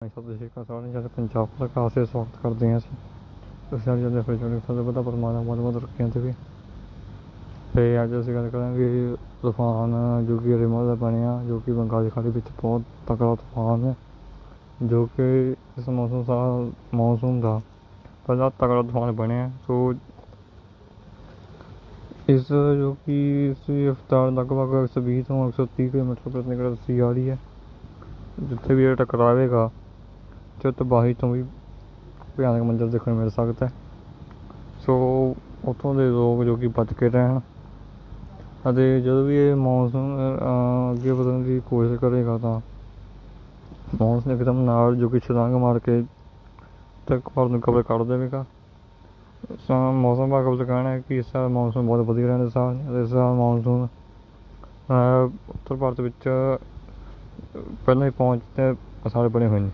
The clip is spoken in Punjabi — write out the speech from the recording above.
ਸਤਿ ਸ਼੍ਰੀ ਅਕਾਲ ਸਾਰਿਆਂ ਨੂੰ ਪੰਜਾਬ ਦਾ ਖਾਸੇ ਸਵਾਗਤ ਕਰਦੇ ਹਾਂ ਅਸੀਂ ਤੁਸੀਂ ਅੱਜ ਦੇ ਫਿਰ ਜੁੜੇ ਤੁਹਾਨੂੰ ਪਤਾ ਪਰਮਾਤਮਾ ਬਹੁਤ ਬਹੁਤ ਰੱਖਿਆ ਤੇ ਵੀ ਤੇ ਅੱਜ ਅਸੀਂ ਗੱਲ ਕਰਾਂਗੇ ਤੂਫਾਨ, ਜੋ ਕਿ ਰਿਮੋ ਦਾ ਬਣਿਆ, ਜੋ ਕਿ ਬੰਗਾਲ ਦੀ ਖਾੜੀ ਵਿੱਚ ਬਹੁਤ ਤਕੜਾ ਤੂਫਾਨ ਹੈ, ਜੋ ਕਿ ਇਸ ਮੌਸਮ ਸਾਲ ਮੌਨਸੂਨ ਦਾ ਪਹਿਲਾ ਤਕੜਾ ਤੂਫਾਨ ਬਣਿਆ। ਸੋ ਇਸ ਜੋ ਕਿ ਇਸ ਦੀ ਰਫ਼ਤਾਰ ਲਗਭਗ 120 ਤੋਂ 130 ਕਿਲੋਮੀਟਰ ਪ੍ਰਤੀ ਘੰਟਾ ਦੱਸੀ ਆ ਰਹੀ ਹੈ, ਜਿੱਥੇ ਵੀ ਇਹ ਟਕਰਾਵੇਗਾ ਤੇ ਤਬਾਹੀ ਤੋਂ ਵੀ ਭਿਆਨਕ ਮੰਜ਼ਰ ਦੇਖਣ ਨੂੰ ਮਿਲ ਸਕਦਾ ਹੈ। ਸੋ ਉੱਥੋਂ ਦੇ ਲੋਕ ਜੋ ਕਿ ਬਚ ਕੇ ਰਹਿਣ ਅਤੇ ਜਦੋਂ ਵੀ ਇਹ ਮੌਨਸੂਨ ਅੱਗੇ ਵਧਣ ਦੀ ਕੋਸ਼ਿਸ਼ ਕਰੇਗਾ ਤਾਂ ਮੌਨਸੂਨ ਇੱਕਦਮ ਨਾਲ ਜੋ ਕਿ ਛਲਾਂਗ ਮਾਰ ਕੇ ਤੇ ਘਰ ਨੂੰ ਕਵਰ ਕਰ ਦੇਵੇਗਾ। ਸੋ ਮੌਸਮ ਵਿਭਾਗ ਦਾ ਕਹਿਣਾ ਹੈ ਕਿ ਇਸ ਸਾਲ ਮੌਨਸੂਨ ਬਹੁਤ ਵਧੀਆ ਰਹਿਣ ਦੇ ਸਾਲ ਅਤੇ ਇਸ ਸਾਲ ਮੌਨਸੂਨ ਉੱਤਰ ਭਾਰਤ ਵਿੱਚ ਪਹਿਲਾਂ ਹੀ ਪਹੁੰਚ ਤੇ ਅਸਾਰ ਬਣੇ ਹੋਏ ਨੇ।